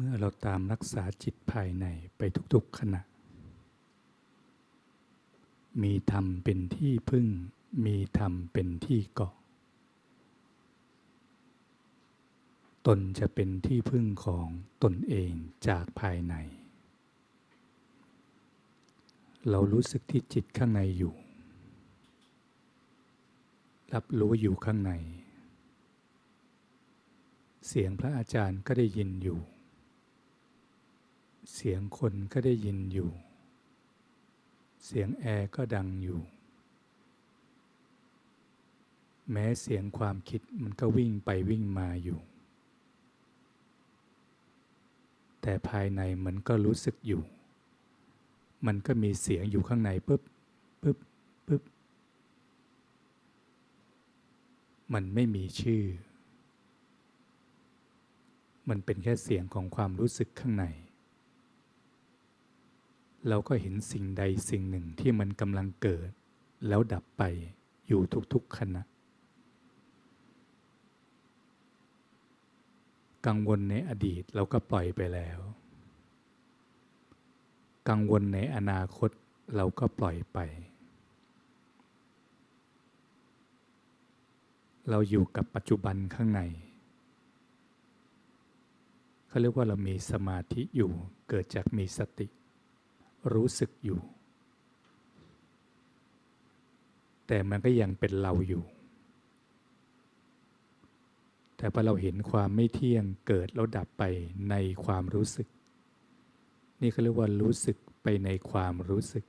เมื่อเราตามรักษาจิตภายในไปทุกๆขณะ มีธรรมเป็นที่พึ่ง มีธรรมเป็นที่เกาะ ตนจะเป็นที่พึ่งของตนเองจากภายใน เรารู้สึกที่จิตข้างในอยู่ รับรู้อยู่ข้างใน เสียงพระอาจารย์ก็ได้ยินอยู่ เสียงคนก็ได้ยินอยู่ เสียงแอร์ก็ดังอยู่ แม้เสียงความคิดมันก็วิ่งไปวิ่งมาอยู่ แต่ภายในมันก็รู้สึกอยู่ มันก็มีเสียงอยู่ข้างในปุ๊บปุ๊บปุ๊บ มันไม่มีชื่อ มันเป็นแค่เสียงของความรู้สึกข้างใน เราก็เห็นสิ่งใดสิ่งหนึ่งที่มันกำลังเกิด แล้วดับไปอยู่ทุกๆขณะ กังวลในอดีตเราก็ปล่อยไปแล้ว กังวลในอนาคตเราก็ปล่อยไป เราอยู่กับปัจจุบันข้างในเขาเรียกว่าเรามีสมาธิอยู่เกิดจากมีสติ รู้สึกอยู่ แต่มันก็ยังเป็นเราอยู่ แต่พอเราเห็นความไม่เที่ยงเกิดแล้วดับไปในความรู้สึก นี่เขาเรียกว่ารู้สึกไปในความรู้สึก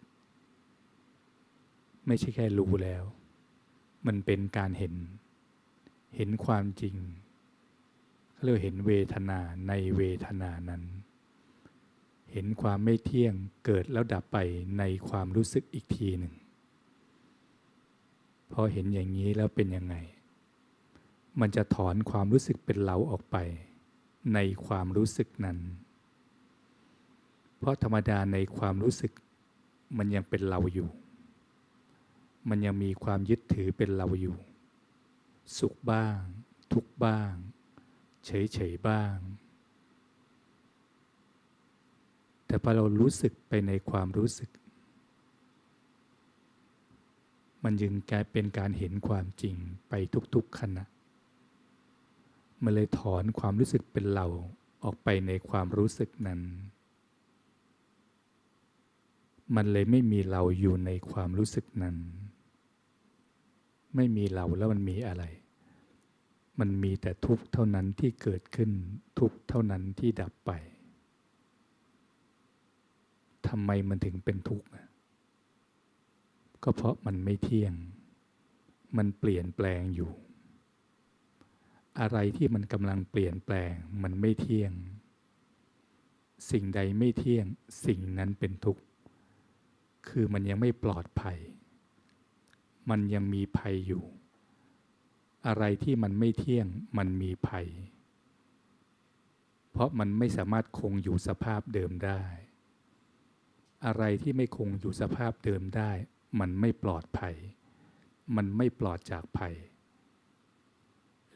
ไม่ใช่แค่รู้แล้ว มันเป็นการเห็น เห็นความจริงเขาเรียกเห็นเวทนาในเวทนานั้น เห็นความไม่เที่ยงเกิดแล้วดับไปในความรู้สึกอีกทีหนึ่งพอเห็นอย่างนี้แล้วเป็นยังไง มันจะถอนความรู้สึกเป็นเราออกไป ในความรู้สึกนั้น เพราะธรรมดาในความรู้สึก มันยังเป็นเราอยู่ มันยังมีความยึดถือเป็นเราอยู่ สุขบ้าง ทุกบ้าง เฉยๆบ้าง แต่พอเรารู้สึกไปในความรู้สึก มันยึงกลายเป็นการเห็นความจริงไปทุกๆขณะมันเลยถอนความรู้สึกเป็นเราออกไปในความรู้สึกนั้น มันเลยไม่มีเราอยู่ในความรู้สึกนั้น ไม่มีเราแล้วมันมีอะไร มันมีแต่ทุกข์เท่านั้นที่เกิดขึ้น ทุกข์เท่านั้นที่ดับไป ทำไมมันถึงเป็นทุกข์ก็เพราะมันไม่เที่ยง มันเปลี่ยนแปลงอยู่ อะไรที่มันกำลังเปลี่ยนแปลง มันไม่เที่ยง สิ่งใดไม่เที่ยง สิ่งนั้นเป็นทุกข์ คือมันยังไม่ปลอดภัย มันยังมีภัยอยู่ อะไรที่มันไม่เที่ยง มันมีภัย เพราะมันไม่สามารถคงอยู่สภาพเดิมได้ อะไรที่ไม่คงอยู่สภาพเดิมได้ มันไม่ปลอดภัย มันไม่ปลอดจากภัย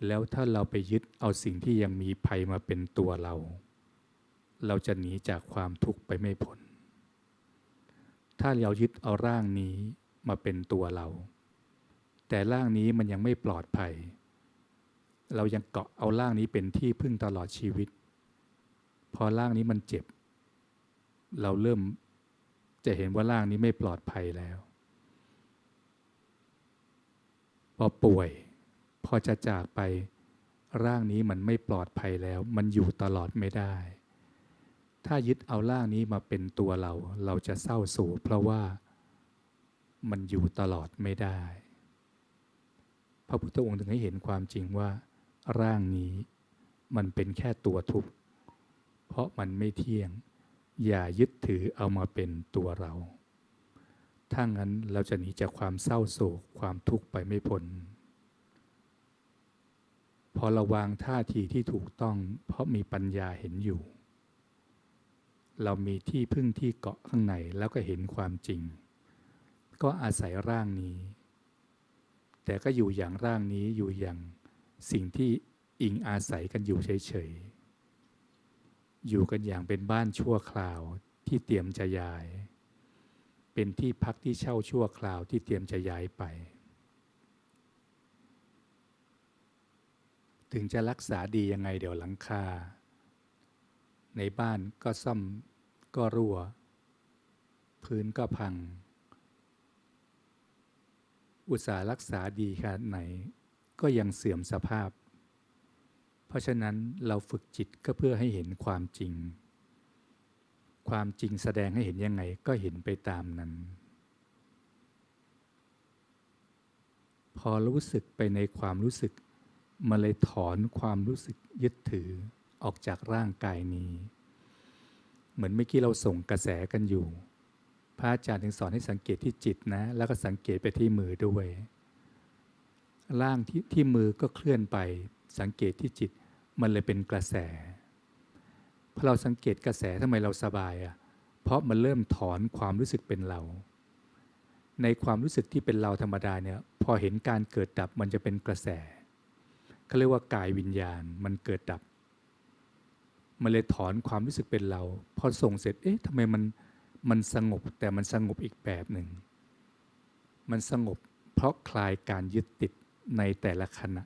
แล้วถ้าเราไปยึดเอาสิ่งที่ยังมีภัยมาเป็นตัวเรา เราจะหนีจากความทุกข์ไปไม่พ้น ถ้าเรายึดเอาร่างนี้มาเป็นตัวเรา แต่ร่างนี้มันยังไม่ปลอดภัย เรายังเกาะเอาร่างนี้เป็นที่พึ่งตลอดชีวิต พอร่างนี้มันเจ็บ เราเริ่ม จะเห็นว่าร่างนี้ไม่ปลอดภัยแล้ว พอป่วย พอจะจากไป ร่างนี้มันไม่ปลอดภัยแล้ว มันอยู่ตลอดไม่ได้ ถ้ายึดเอาร่างนี้มาเป็นตัวเรา เราจะเศร้าโศกเพราะว่ามันอยู่ตลอดไม่ได้ พระพุทธองค์ถึงให้เห็นความจริงว่า ร่างนี้มันเป็นแค่ตัวทุกข์ เพราะมันไม่เที่ยง อย่ายึดถือเอามาเป็นตัวเรา ถ้างั้นเราจะหนีจากความเศร้าโศกความทุกข์ไปไม่พ้น พอเราวางท่าทีที่ถูกต้อง เพราะมีปัญญาเห็นอยู่ เรามีที่พึ่งที่เกาะข้างในแล้วก็เห็นความจริง ก็อาศัยร่างนี้ แต่ก็อยู่อย่างร่างนี้อยู่อย่างสิ่งที่อิงอาศัยกันอยู่เฉยๆ อยู่กันอย่างเป็นบ้านชั่วคราวที่เตรียมจะย้าย เป็นที่พักที่เช่าชั่วคราวที่เตรียมจะย้ายไป ถึงจะรักษาดียังไงเดี๋ยวหลังคา ในบ้านก็ซ่อมก็รั่ว พื้นก็พัง อุตสาห์รักษาดีขนาดไหน ก็ยังเสื่อมสภาพ ราะฉะนั้นเราฝึกจิตก็เพื่อให้เห็นความจริง ความจริงแสดงให้เห็นยังไงก็เห็นไปตามนั้น พอรู้สึกไปในความรู้สึกมันเลยถอนความรู้สึกยึดถือออกจากร่างกายนี้ เหมือนเมื่อกี้เราส่งกระแสกันอยู่ พระอาจารย์ถึงสอนให้สังเกตที่จิตนะ แล้วก็สังเกตไปที่มือด้วย ร่างที่ที่มือก็เคลื่อนไป สังเกตที่จิต มันเลยเป็นกระแสพอเราสังเกตกระแสทำไมเราสบายอะ่ะเพราะมันเริ่มถอนความรู้สึกเป็นเรา ในความรู้สึกที่เป็นเราธรรมดาเนี่ยพอเห็นการเกิดดับมันจะเป็นกระแสเขาเรียกว่ากายวิญญาณมันเกิดดับ มันเลยถอนความรู้สึกเป็นเรา พอส่งเสร็จเอ๊ะทำไมมันมันสงบแต่มันสงบอีกแบบหนึ่ง มันสงบเพราะคลายการยึดติดในแต่ละขณะ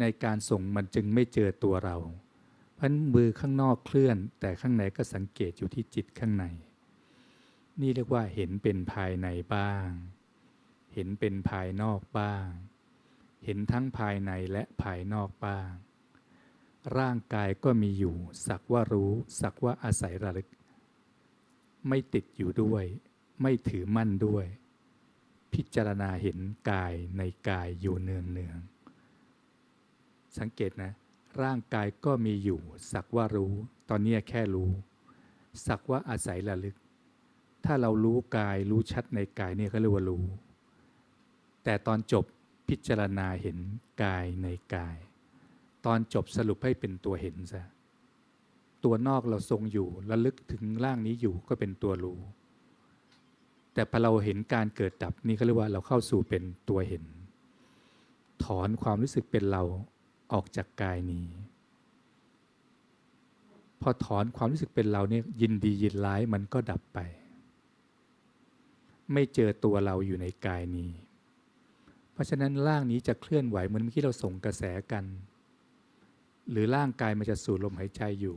ในการส่งมันจึงไม่เจอตัวเรา เพราะมือข้างนอกเคลื่อน แต่ข้างในก็สังเกตอยู่ที่จิตข้างใน นี่เรียกว่าเห็นเป็นภายในบ้าง เห็นเป็นภายนอกบ้าง เห็นทั้งภายในและภายนอกบ้าง ร่างกายก็มีอยู่ สักว่ารู้ สักว่าอาศัยระลึก ไม่ติดอยู่ด้วย ไม่ถือมั่นด้วย พิจารณาเห็นกายในกายอยู่เนืองเนือง สังเกตนะ ร่างกายก็มีอยู่ สักว่ารู้ ตอนนี้แค่รู้ สักว่าอาศัยระลึก ถ้าเรารู้กายรู้ชัดในกายนี่เขาเรียกว่ารู้ แต่ตอนจบพิจารณาเห็นกายในกาย ตอนจบสรุปให้เป็นตัวเห็นซะตัวนอกเราทรงอยู่ระลึกถึงร่างนี้อยู่ก็เป็นตัวรู้ แต่พอเราเห็นการเกิดดับนี่เขาเรียกว่าเราเข้าสู่เป็นตัวเห็น ถอนความรู้สึกเป็นเรา ออกจากกายนี้ พอถอนความรู้สึกเป็นเราเนี่ยยินดียินร้ายมันก็ดับไป ไม่เจอตัวเราอยู่ในกายนี้ เพราะฉะนั้นร่างนี้จะเคลื่อนไหวเหมือนเมื่อกี้เราส่งกระแสกัน หรือร่างกายมันจะสูดลมหายใจอยู่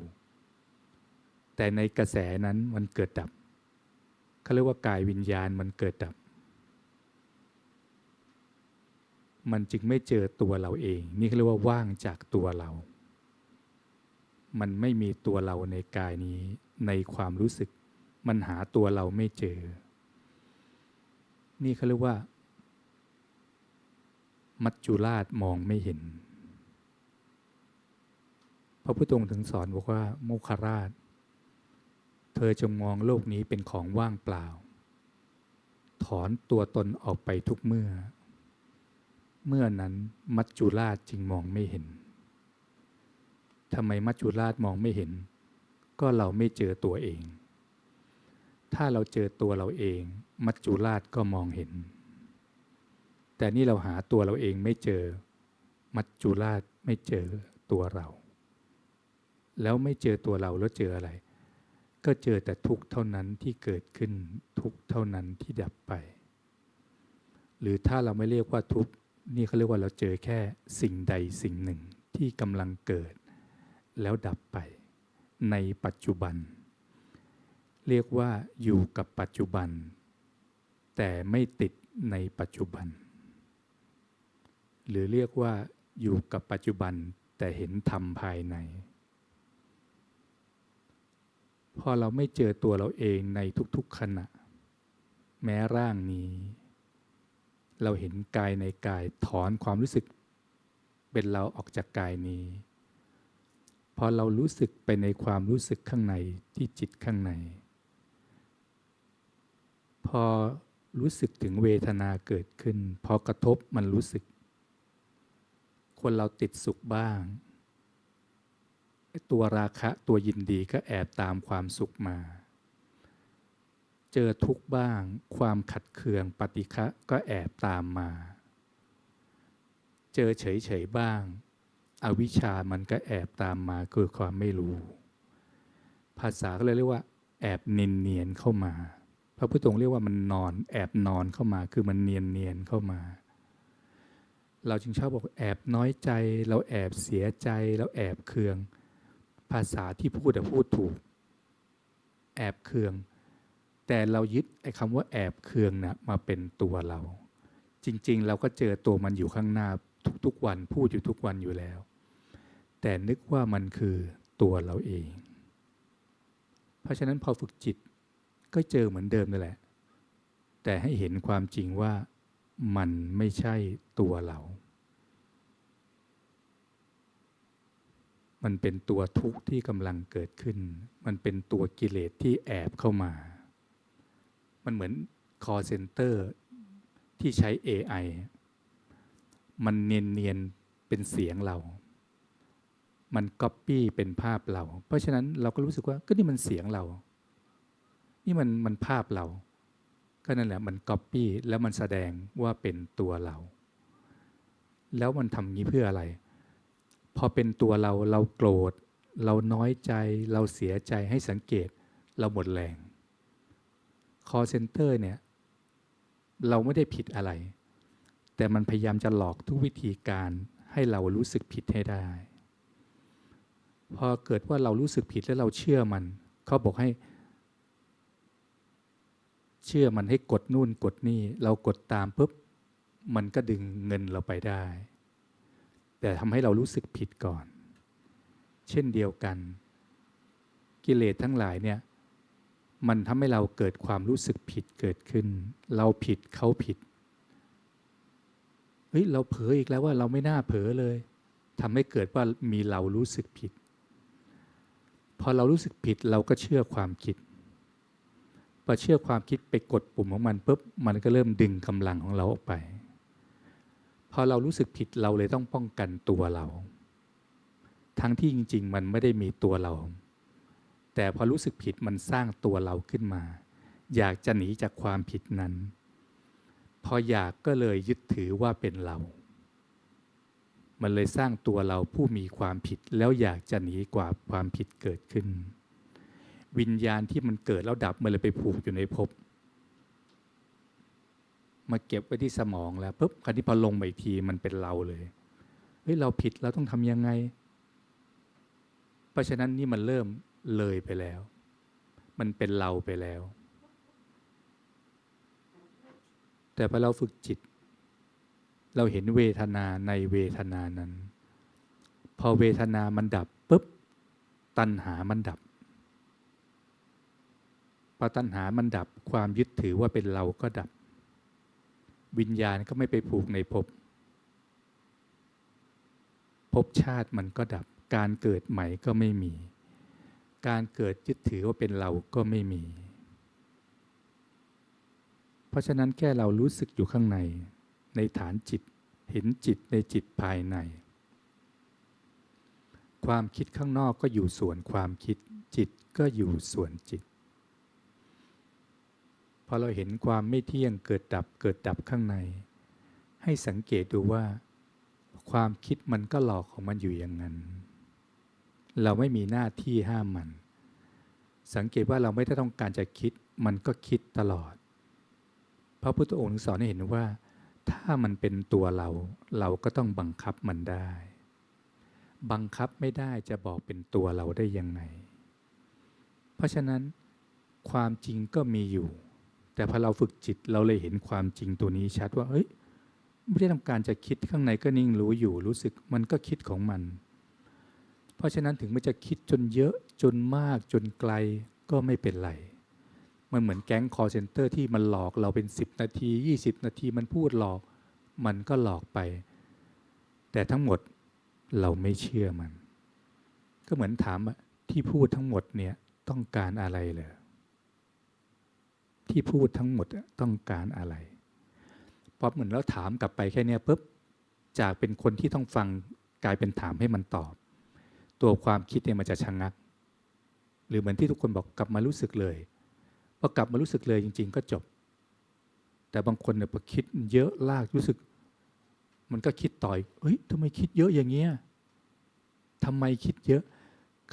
แต่ในกระแสนั้นมันเกิดดับเขาเรียกว่ากายวิญญาณมันเกิดดับ มันจึงไม่เจอตัวเราเอง นี่เขาเรียกว่าว่างจากตัวเรา มันไม่มีตัวเราในกายนี้ ในความรู้สึก มันหาตัวเราไม่เจอ นี่เขาเรียกว่า มัจจุราชมองไม่เห็น พระพุทธองค์ถึงสอนบอกว่าโมคคราช เธอจงมองโลกนี้เป็นของว่างเปล่า ถอนตัวตนออกไปทุกเมื่อ เมื่อนั้นมัจจุราชจึงมองไม่เห็นทำไมมัจจุราชมองไม่เห็น ก็เราไม่เจอตัวเอง ถ้าเราเจอตัวเราเอง มัจจุราชก็มองเห็น แต่นี่เราหาตัวเราเองไม่เจอ มัจจุราชไม่เจอตัวเรา แล้วไม่เจอตัวเราแล้วเจออะไร ก็เจอแต่ทุกข์เท่านั้นที่เกิดขึ้นทุกข์เท่านั้นที่ดับไป หรือถ้าเราไม่เรียกว่าทุกข์ นี่เขาเรียกว่าเราเจอแค่สิ่งใดสิ่งหนึ่งที่กำลังเกิด แล้วดับไปในปัจจุบัน เรียกว่าอยู่กับปัจจุบัน แต่ไม่ติดในปัจจุบัน หรือเรียกว่าอยู่กับปัจจุบันแต่เห็นธรรมภายใน พอเราไม่เจอตัวเราเองในทุกๆขณะ แม้ร่างนี้ เราเห็นกายในกายถอนความรู้สึก เป็นเราออกจากกายนี้ พอเรารู้สึกไปในความรู้สึกข้างในที่จิตข้างใน พอรู้สึกถึงเวทนาเกิดขึ้น พอกระทบมันรู้สึก คนเราติดสุขบ้าง ตัวราคะตัวยินดีก็แอบตามความสุขมา เจอทุกบ้าง ความขัดเคืองปฏิฆะก็แอบตามมา เจอเฉยๆบ้าง อวิชชามันก็แอบตามมาคือความไม่รู้ ภาษาก็เลยเรียกว่า แอบเนียนเนียนๆเข้ามา พระพุทธองค์เรียกว่ามันนอนแอบนอนเข้ามา คือมันเนียนเนียนๆเข้ามาเราจึงชอบบอกแอบน้อยใจ เราแอบเสียใจ เราแอบเคือง ภาษาที่พูดอะพูดถูก แอบเคือง แต่เรายึดไอ้คำว่าแอบเคืองนะมาเป็นตัวเรา จริง ๆ เราก็เจอตัวมันอยู่ข้างหน้าทุกๆวันพูดอยู่ทุกวันอยู่แล้ว แต่นึกว่ามันคือตัวเราเอง เพราะฉะนั้นพอฝึกจิตก็เจอเหมือนเดิมนั่นแหละ แต่ให้เห็นความจริงว่ามันไม่ใช่ตัวเรา มันเป็นตัวทุกข์ที่กำลังเกิดขึ้น มันเป็นตัวกิเลสที่แอบเข้ามา มันเหมือน call center ที่ใช้ AI มันเนียนๆเป็นเสียงเรา มันก๊อปปี้เป็นภาพเรา เพราะฉะนั้นเราก็รู้สึกว่าก็นี่มันเสียงเรา นี่มันมันภาพเรา ก็นั่นแหละมันก๊อปปี้แล้วมันแสดงว่าเป็นตัวเรา แล้วมันทำงี้เพื่ออะไร พอเป็นตัวเราเราโกรธ เราน้อยใจ เราเสียใจให้สังเกตเราหมดแรง call center เนี่ย เราไม่ได้ผิดอะไร แต่มันพยายามจะหลอกทุกวิธีการให้เรารู้สึกผิดให้ได้ พอเกิดว่าเรารู้สึกผิดแล้วเราเชื่อมัน เขาบอกให้ เชื่อมันให้กดนู่นกดนี่ เรากดตามปุ๊บ มันก็ดึงเงินเราไปได้ แต่ทำให้เรารู้สึกผิดก่อน เช่นเดียวกัน กิเลสทั้งหลายเนี่ย มันทำให้เราเกิดความรู้สึกผิดเกิดขึ้น เราผิดเขาผิดเฮ้ยเราเผลออีกแล้วว่าเราไม่น่าเผลอเลยทำให้เกิดว่ามีเรารู้สึกผิด พอเรารู้สึกผิดเราก็เชื่อความคิดพอเชื่อความคิดไปกดปุ่มของมันปุ๊บมันก็เริ่มดึงกำลังของเราออกไป พอเรารู้สึกผิดเราเลยต้องป้องกันตัวเรา ทั้งที่จริง ๆ มันไม่ได้มีตัวเรา แต่พอรู้สึกผิดมันสร้างตัวเราขึ้นมา อยากจะหนีจากความผิดนั้น พออยากก็เลยยึดถือว่าเป็นเรา มันเลยสร้างตัวเราผู้มีความผิดแล้วอยากจะหนีกว่าความผิดเกิดขึ้น วิญญาณที่มันเกิดแล้วดับมันเลยไปผูกอยู่ในภพมาเก็บไว้ที่สมองแล้วปุ๊บคราวนี้พอลงไปอีกทีมันเป็นเราเลยเฮ้ยเราผิดเราต้องทำยังไง เพราะฉะนั้นนี่มันเริ่ม เลยไปแล้ว มันเป็นเราไปแล้ว แต่พอเราฝึกจิต เราเห็นเวทนาในเวทนานั้น พอเวทนามันดับปุ๊บ ตัณหามันดับ พอตัณหามันดับความยึดถือว่าเป็นเราก็ดับ วิญญาณก็ไม่ไปผูกในภพภพชาติมันก็ดับการเกิดใหม่ก็ไม่มี การเกิดยึดถือว่าเป็นเราก็ไม่มี เพราะฉะนั้นแค่เรารู้สึกอยู่ข้างใน ในฐานจิต เห็นจิตในจิตภายใน ความคิดข้างนอกก็อยู่ส่วนความคิด จิตก็อยู่ส่วนจิต พอเราเห็นความไม่เที่ยงเกิดดับเกิดดับข้างใน ให้สังเกตดูว่า ความคิดมันก็หลอกของมันอยู่อย่างนั้น เราไม่มีหน้าที่ห้ามมัน สังเกตว่าเราไม่ได้ต้องการจะคิด มันก็คิดตลอด พระพุทธองค์สอนให้เห็นว่า ถ้ามันเป็นตัวเรา เราก็ต้องบังคับมันได้ บังคับไม่ได้จะบอกเป็นตัวเราได้ยังไง เพราะฉะนั้น ความจริงก็มีอยู่ แต่พอเราฝึกจิตเราเลยเห็นความจริงตัวนี้ชัดว่าเฮ้ยไม่ได้ต้องการจะคิดข้างในก็นิ่งรู้อยู่รู้สึกมันก็คิดของมัน เพราะฉะนั้นถึงมันจะคิดจนเยอะจนมากจนไกลก็ไม่เป็นไร มันเหมือนแก๊งคอร์เซนเตอร์ที่มันหลอกเราเป็น 10 นาที 20 นาทีมันพูดหลอก มันก็หลอกไป แต่ทั้งหมดเราไม่เชื่อมัน ก็เหมือนถามที่พูดทั้งหมดเนี่ยต้องการอะไรเลยที่พูดทั้งหมดต้องการอะไรพอเหมือนเราถามกลับไปแค่เนี้ยปุ๊บจากเป็นคนที่ต้องฟังกลายเป็นถามให้มันตอบ ตัวความคิดเนี่ยมันจะชะงงัก หรือเหมือนที่ทุกคนบอกกลับมารู้สึกเลยพอกลับมารู้สึกเลยจริง ๆ ก็จบ แต่บางคนเนี่ยพอคิดเยอะลากรู้สึก มันก็คิดต่อยเฮ้ยทำไมคิดเยอะอย่างเงี้ยทำไมคิดเยอะ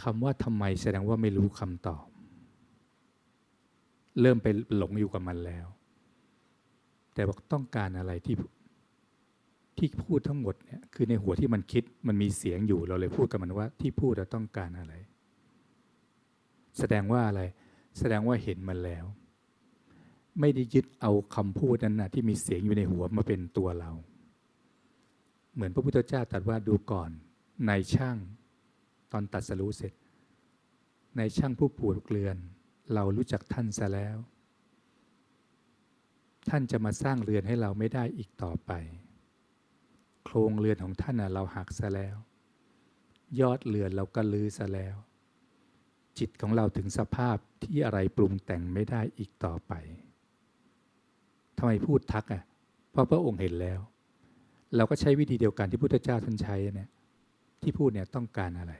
คำว่าทำไมแสดงว่าไม่รู้คำตอบ เริ่มไปหลงอยู่กับมันแล้ว แต่บอกต้องการอะไรที่ ที่พูดทั้งหมดเนี่ยคือในหัวที่มันคิดมันมีเสียงอยู่เราเลยพูดกับมันว่าที่พูดเราต้องการอะไร แสดงว่าอะไร แสดงว่าเห็นมันแล้ว ไม่ได้ยึดเอาคำพูดนั้นนะที่มีเสียงอยู่ในหัวมาเป็นตัวเรา เหมือนพระพุทธเจ้าตรัสว่าดูก่อนนายช่างตอนตัดสรู้เสร็จนายช่างผู้ปูดเกลือน เรารู้จักท่านซะแล้ว ท่านจะมาสร้างเรือนให้เราไม่ได้อีกต่อไป โครงเรือนของท่านเราหักซะแล้ว ยอดเรือนเราก็ลือซะแล้ว จิตของเราถึงสภาพที่อะไรปรุงแต่งไม่ได้อีกต่อไปทำไมพูดทักอะเพราะพระองค์เห็นแล้ว เราก็ใช้วิธีเดียวกันที่พุทธเจ้าท่านใช้เนี่ยที่พูดเนี่ยต้องการอะไร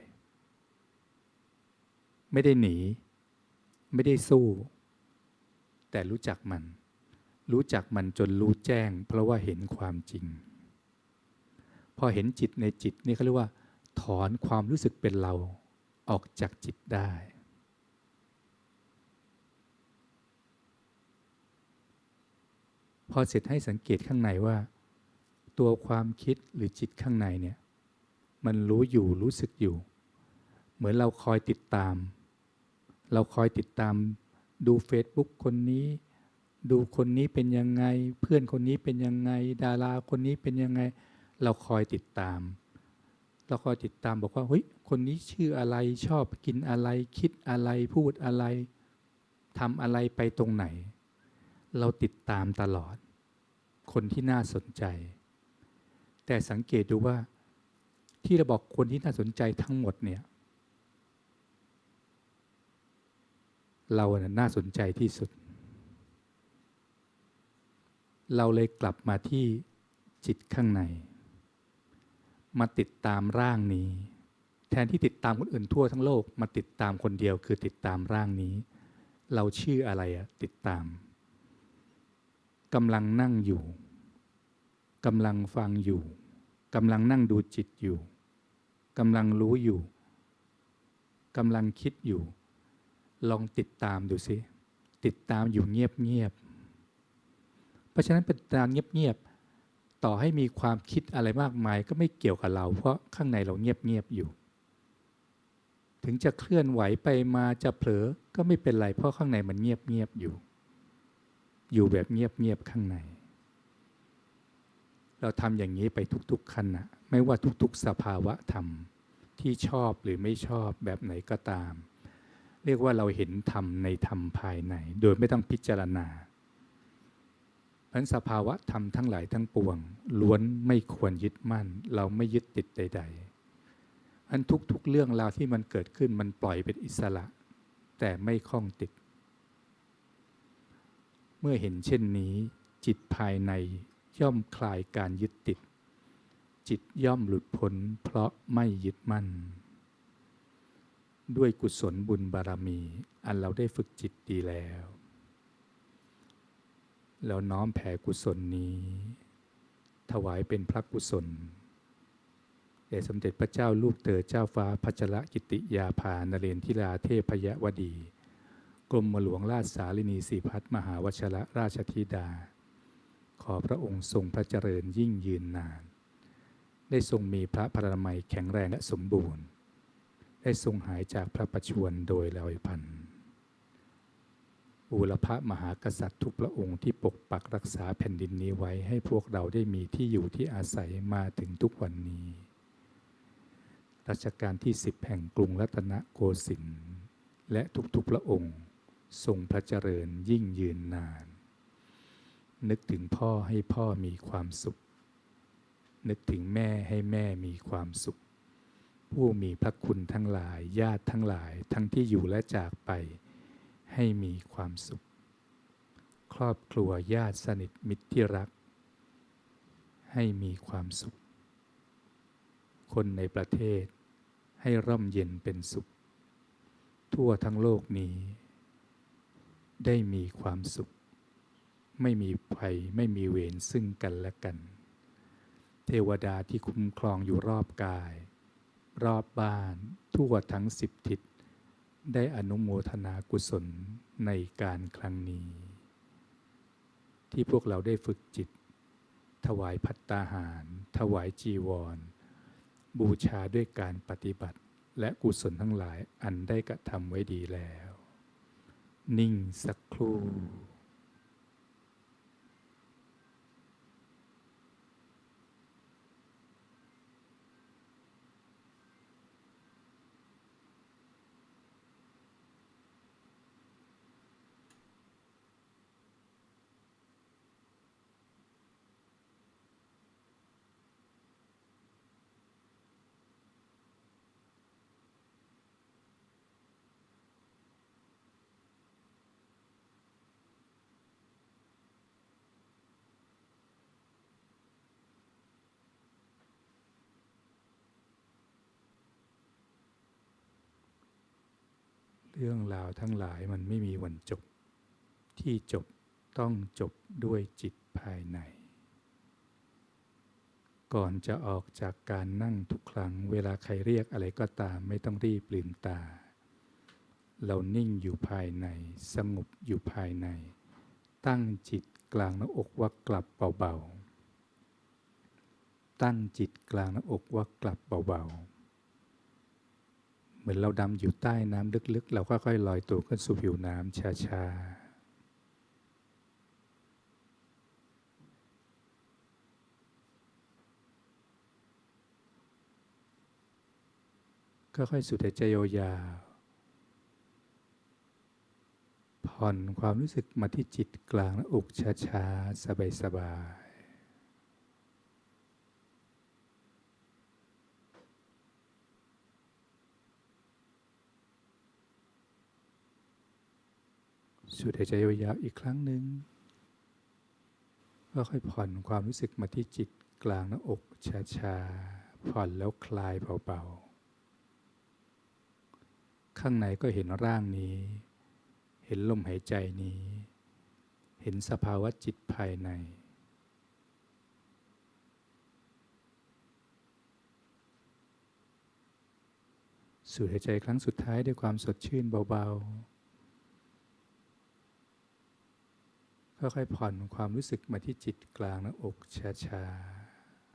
ไม่ได้หนี ไม่ได้สู้ แต่รู้จักมัน รู้จักมันจนรู้แจ้ง เพราะว่าเห็นความจริง พอเห็นจิตในจิตนี่เขาเรียกว่า ถอนความรู้สึกเป็นเราออกจากจิตได้ พอเสร็จให้สังเกตข้างในว่า ตัวความคิดหรือจิตข้างในเนี่ยมันรู้อยู่รู้สึกอยู่ เหมือนเราคอยติดตาม เราคอยติดตามดู Facebook คนนี้ดูคนนี้เป็นยังไง เพื่อนคนนี้เป็นยังไง ดาราคนนี้เป็นยังไง เราคอยติดตาม เราคอยติดตามบอกว่าเฮ้ยคนนี้ชื่ออะไรชอบกินอะไร คิดอะไรพูดอะไรทำอะไรไปตรงไหน เราติดตามตลอด คนที่น่าสนใจ แต่สังเกตดูว่า ที่เราบอกคนที่น่าสนใจทั้งหมดเนี่ย เราน่น่าสนใจที่สุด เราเลยกลับมาที่จิตข้างใน มาติดตามร่างนี้ แทนที่ติดตามคนอื่นทั่วทั้งโลกมาติดตามคนเดียวคือติดตามร่างนี้ เราชื่ออะไรอะติดตามกำลังนั่งอยู่กำลังฟังอยู่กำลังนั่งดูจิตอยู่กำลังรู้อยู่กำลังคิดอยู่ ลองติดตามดูสิติดตามอยู่เงียบเงียบเพราะฉะนั้นเป็นตามเงียบเงียบ ต่อให้มีความคิดอะไรมากมาย ก็ไม่เกี่ยวกับเรา เพราะข้างในเราเงียบๆอยู่ ถึงจะเคลื่อนไหวไปมาจะเผลอก็ไม่เป็นไรเพราะข้างในมันเงียบๆอยู่ อยู่แบบเงียบๆข้างใน เราทำอย่างนี้ไปทุกๆขณะไม่ว่าทุกๆสภาวะธรรมที่ชอบหรือไม่ชอบแบบไหนก็ตาม เรียกว่าเราเห็นธรรมในธรรมภายใน โดยไม่ต้องพิจารณา พันสภาวะธรรมทั้งหลายทั้งปวง ล้วนไม่ควรยึดมั่น เราไม่ยึดติดใดๆอันทุกๆเรื่องราวที่มันเกิดขึ้นมันปล่อยเป็นอิสระ แต่ไม่คล้องติด เมื่อเห็นเช่นนี้ จิตภายในย่อมคลายการยึดติด จิตย่อมหลุดพ้นเพราะไม่ยึดมั่น ด้วยกุศลบุญบารมี อันเราได้ฝึกจิตดีแล้ว แล้วน้อมแผ่กุศลนี้ ถวายเป็นพระกุศลแด่สมเด็จพระเจ้าลูกเตอเจ้าฟ้าพัชระกิติยาภานเรนทิราเทพยวดี กรมหลวงราชสาลินีสีพัฒมหาวชระราชธิดา ขอพระองค์ทรงพระเจริญยิ่งยืนนาน ได้ทรงมีพระพรามัยแข็งแรงและสมบูรณ์ ได้ทรงหายจากพระประชวรโดยลอยพันธ์ บูรพมหากษัตริย์ทุกพระองค์ที่ปกปักรักษาแผ่นดินนี้ไว้ให้พวกเราได้มีที่อยู่ที่อาศัยมาถึงทุกวันนี้ รัชกาลที่สิบแห่งกรุงรัตนโกสินทร์และทุกๆพระองค์ ทรงพระเจริญยิ่งยืนนาน นึกถึงพ่อให้พ่อมีความสุข นึกถึงแม่ให้แม่มีความสุข ผู้มีพระคุณทั้งหลายญาติทั้งหลายทั้งที่อยู่และจากไป ให้มีความสุข ครอบครัวญาติสนิทมิตรที่รัก ให้มีความสุข คนในประเทศให้ร่มเย็นเป็นสุข ทั่วทั้งโลกนี้ ได้มีความสุข ไม่มีภัยไม่มีเวรซึ่งกันและกัน เทวดาที่คุ้มครองอยู่รอบกาย รอบบ้านทั่วทั้งสิบทิศ ได้อนุโมทนากุศลในการครั้งนี้ ที่พวกเราได้ฝึกจิต ถวายพัตตาหาร ถวายจีวร บูชาด้วยการปฏิบัติ และกุศลทั้งหลายอันได้กระทำไว้ดีแล้ว นิ่งสักครู่ เรื่องราวทั้งหลายมันไม่มีวันจบ ที่จบต้องจบด้วยจิตภายใน ก่อนจะออกจากการนั่งทุกครั้ง เวลาใครเรียกอะไรก็ตามไม่ต้องรีบลืมตา เรานิ่งอยู่ภายใน สงบอยู่ภายใน ตั้งจิตกลางหน้าอกว่ากลับเบาๆตั้งจิตกลางหน้าอกว่ากลับเบาๆ เหมือนเราดำอยู่ใต้น้ำลึกๆ เราก็ค่อยลอยตัวขึ้นสู่ผิวน้ำช้าๆค่อยๆสูดหายใจยาวผ่อนความรู้สึกมาที่จิตกลางหน้าอกช้าๆ สบายๆ สูดหายใจยาวๆอีกครั้งหนึ่งก็ค่อยผ่อนความรู้สึกมาที่จิตกลางหน้าอกช้าๆ ผ่อนแล้วคลายเบาๆ ข้างในก็เห็นร่างนี้ เห็นลมหายใจนี้ เห็นสภาวะจิตภายใน สูดหายใจครั้งสุดท้ายด้วยความสดชื่นเบาๆ ค่อยๆผ่อนความรู้สึกมาที่จิตกลางหน้าอกช้า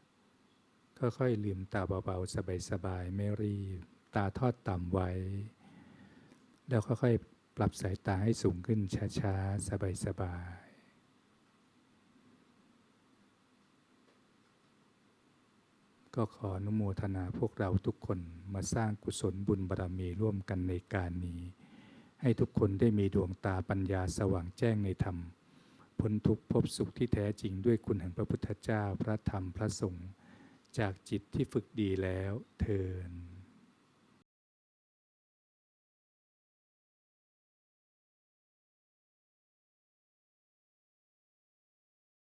ๆ ค่อยๆลืมตาเบาๆ สบายๆ ไม่รีบ ตาทอดต่ำไว้ แล้วค่อยๆ ปรับสายตาให้สูงขึ้นช้าๆ สบายๆก็ขออนุโมทนาพวกเราทุกคนมาสร้างกุศลบุญบารมีร่วมกันในการนี้ ให้ทุกคนได้มีดวงตาปัญญาสว่างแจ้งในธรรม พ้นทุกข์พบสุขที่แท้จริงด้วยคุณแห่งพระพุทธเจ้าพระธรรมพระสงฆ์จากจิตที่ฝึกดีแล้วเทิน